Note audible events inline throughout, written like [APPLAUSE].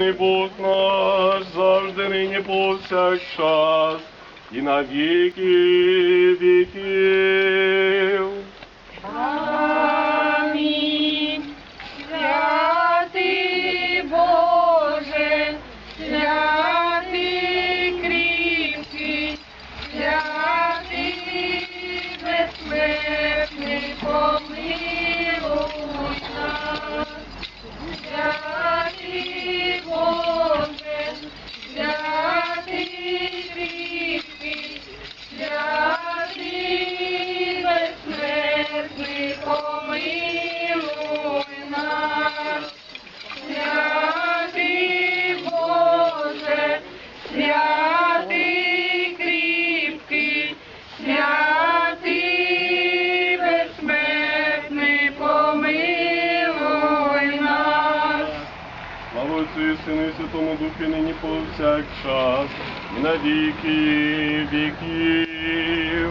І Бог наш завжди нині повсякчас і на віки віків. Сину і Святому Духу нині повсякчас і на віки віків.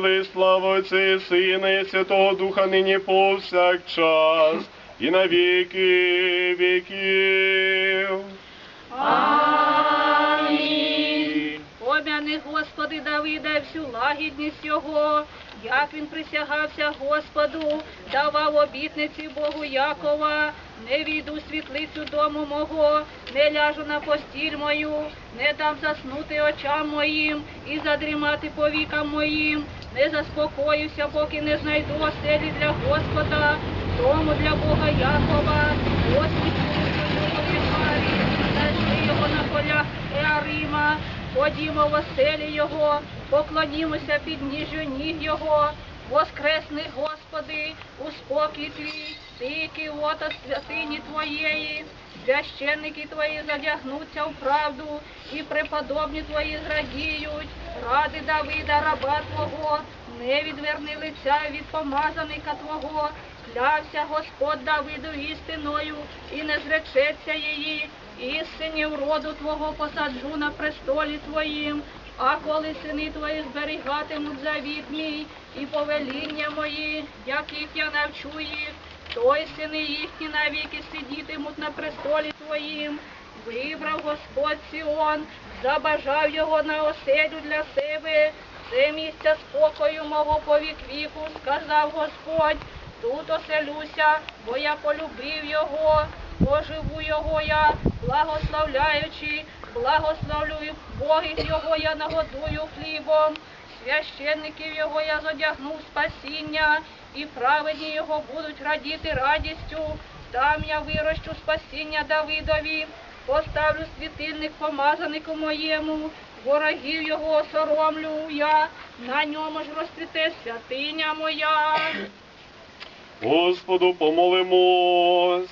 Сили, і слава Отця і Сина і Святого Духа нині повсякчас і на віки віків. Амінь. Пом'яни, Господи, Давида всю лагідність його, як він присягався Господу, давав обітниці Богу Якова, не війду світлицю дому мого, не ляжу на постіль мою, не дам заснути очам моїм і задрімати повікам моїм, не заспокоюся, поки не знайду оселі для Господа, дому для Бога Якова, ось Харі, його на полях Еарима, ходімо в оселі його, поклонімося під ніжжю ніг його, воскресний Господи, у спокій твій, ти кивота святині твоєї, священники твої задягнуться в правду, і преподобні твої зрадіють, ради Давида, раба Твого, не відверни лиця від помазаника Твого, клявся Господь Давиду істиною, і не зречеться її, і синів роду Твого посаджу на престолі Твоїм, а коли сини Твої зберігатимуть завіт мій і повеління мої, яких я навчу їх, то й сини їхні навіки сидітимуть на престолі Твоїм. Вибрав Господь Сіон, забажав його на оселю для себе, це місце спокою мого повік віку, сказав Господь. Тут оселюся, бо я полюбив його, поживу його я, благословляючи, благословлю Боги його я нагодую хлібом, священників його я зодягну спасіння, і праведні його будуть радіти радістю. Там я вирощу спасіння Давидові, поставлю світильник помазанику моєму, ворогів його осоромлю я, на ньому ж розцвіте святиня моя. Господу помолимось.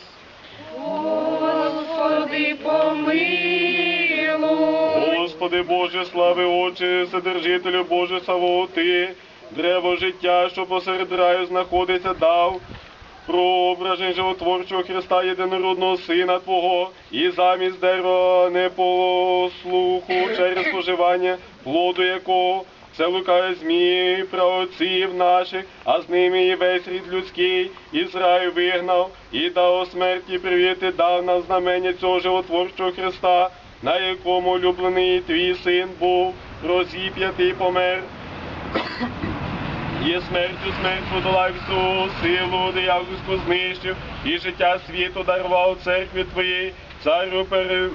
Господи, помилуй. Господи Боже, слави Отче, Вседержителю Боже Савоти, древо життя, що посеред раю знаходиться, дав проображень животворчого Христа, єдинородного Сина Твого, і замість дерева непослуху через споживання, плоду якого це лукає змії праотців наших, а з ними і весь рід людський, із раю вигнав, і дав смерті привіти, дав нам знамення цього животворчого Христа, на якому улюблений твій син був, розіп'ятий помер. Є смертю смерть подолав всю силу, диявольську знищив, і життя світу дарував церкві твоїй, царю пере...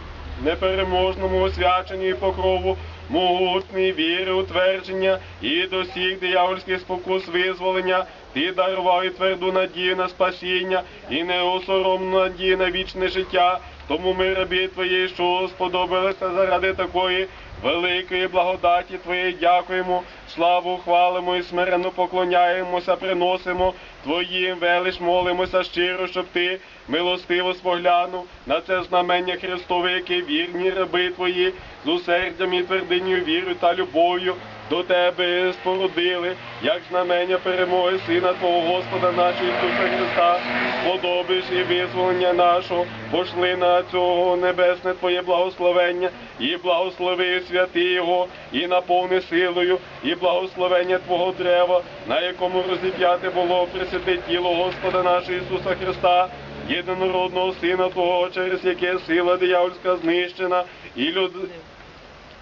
непереможному освяченні і покрову, могутній віри, утвердження і до всіх диявольських спокус визволення, Ти дарував і тверду надію на спасіння і неосоромну надію на вічне життя. Тому ми, рабі Твої, що сподобалися заради такої великої благодаті Твоєї, дякуємо, славу хвалимо і смиренно поклоняємося, приносимо Твоїм велич, молимося щиро, щоб Ти милостиво споглянув на це знамення Христове, яке вірні раби Твої, з усердям і твердиною вірою та любов'ю до Тебе спорудили, як знамення перемоги Сина Твого Господа нашого Ісуса Христа, сподобиш і визволення нашого, пошли на цього небесне Твоє благословення, і благослови святи Його, і наповни силою, і благословення Твого древа, на якому розіп'яте було присвяти тіло Господа нашого Ісуса Христа, єдинородного Сина Твого, через яке сила диявольська знищена, і люд...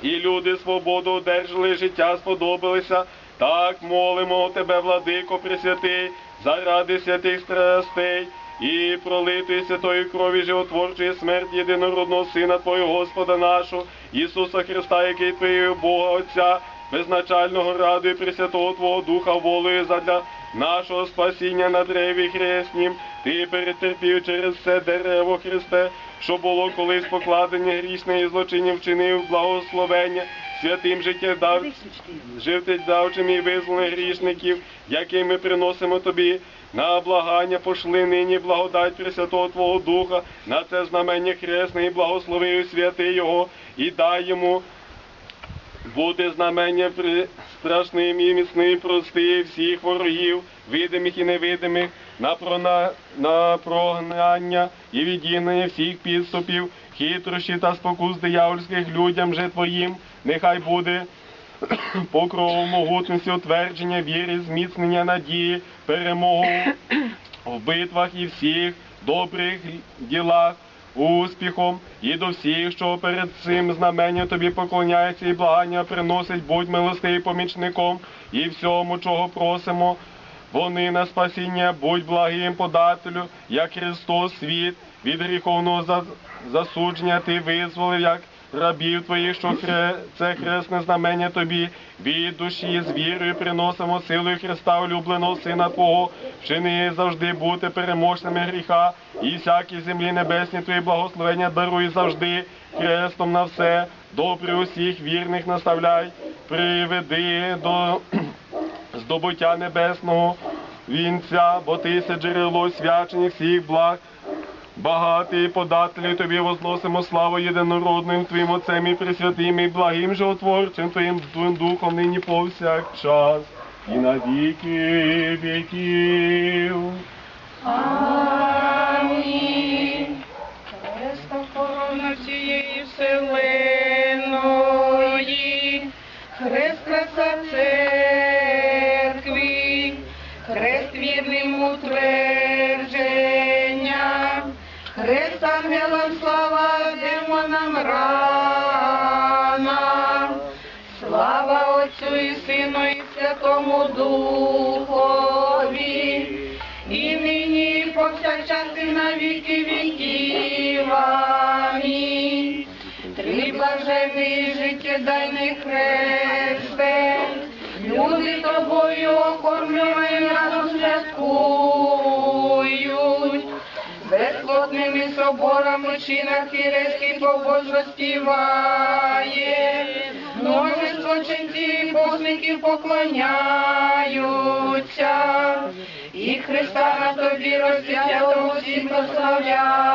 І люди свободу одержали, життя сподобалися. Так молимо тебе, владико Пресвятий, заради святих страстей і пролитої святої крові животворчої смерті єдинородного Сина Твого Господа нашого, Ісуса Христа, який Твоєю Бога Отця, безначального раду і Пресвятого Твого Духа волею задля нашого спасіння на древі хреснім, Ти перетерпів через це дерево Христе, що було колись покладення грішне і злочинів вчинив благословення, святим життєдав, життєдавчим і визволених грішників, яким ми приносимо тобі. На благання пошли нині благодать Пресвятого Твого Духа, на це знамення хресне і благослови святи Його, і дай йому бути знамення при- страшним і міцним прости всіх ворогів, видимих і невидимих, на, прона... на прогнання і відігнання всіх підступів, хитрощі та спокус диявольських людям же твоїм, нехай буде [CLEARS THROAT] покровом могутності утвердження віри, зміцнення надії, перемогу в битвах і всіх добрих ділах, успіхом і до всіх, що перед цим знаменням тобі поклоняється і благання приносить, будь милостивий помічником і всьому, чого просимо. Вони на спасіння, будь благим подателю, як Христос світ від гріховного засудження ти визволив, як рабів твоїх, що хре... це хресне знамення тобі. Від душі з вірою приносимо силою Христа, улюбленого Сина Твого, вчини завжди бути переможцями гріха і всякі землі небесні твої благословення даруй завжди. Хрестом на все, добре усіх вірних наставляй, приведи до [CLEARS THROAT] здобуття небесного вінця, бо ти се джерело свячення всіх благ. Багатий подателі тобі возносимо славу єдинородним Твоїм Отцем і Пресвятим і благим животворчим Твоїм Твоїм Духом нині повсякчас і на віки віків. Хрест ангелам слава, демонам рана. Слава Отцю і Сину і Святому Духові, і нині, і повсякчас, і на віки віків. Амінь. Три блажений життєдайний хресте, безплотними соборами чинах на хірецькій побожності ває, множество ченців і посників поклоняються, і Христа на тобі розп'ятого всім прославляємо.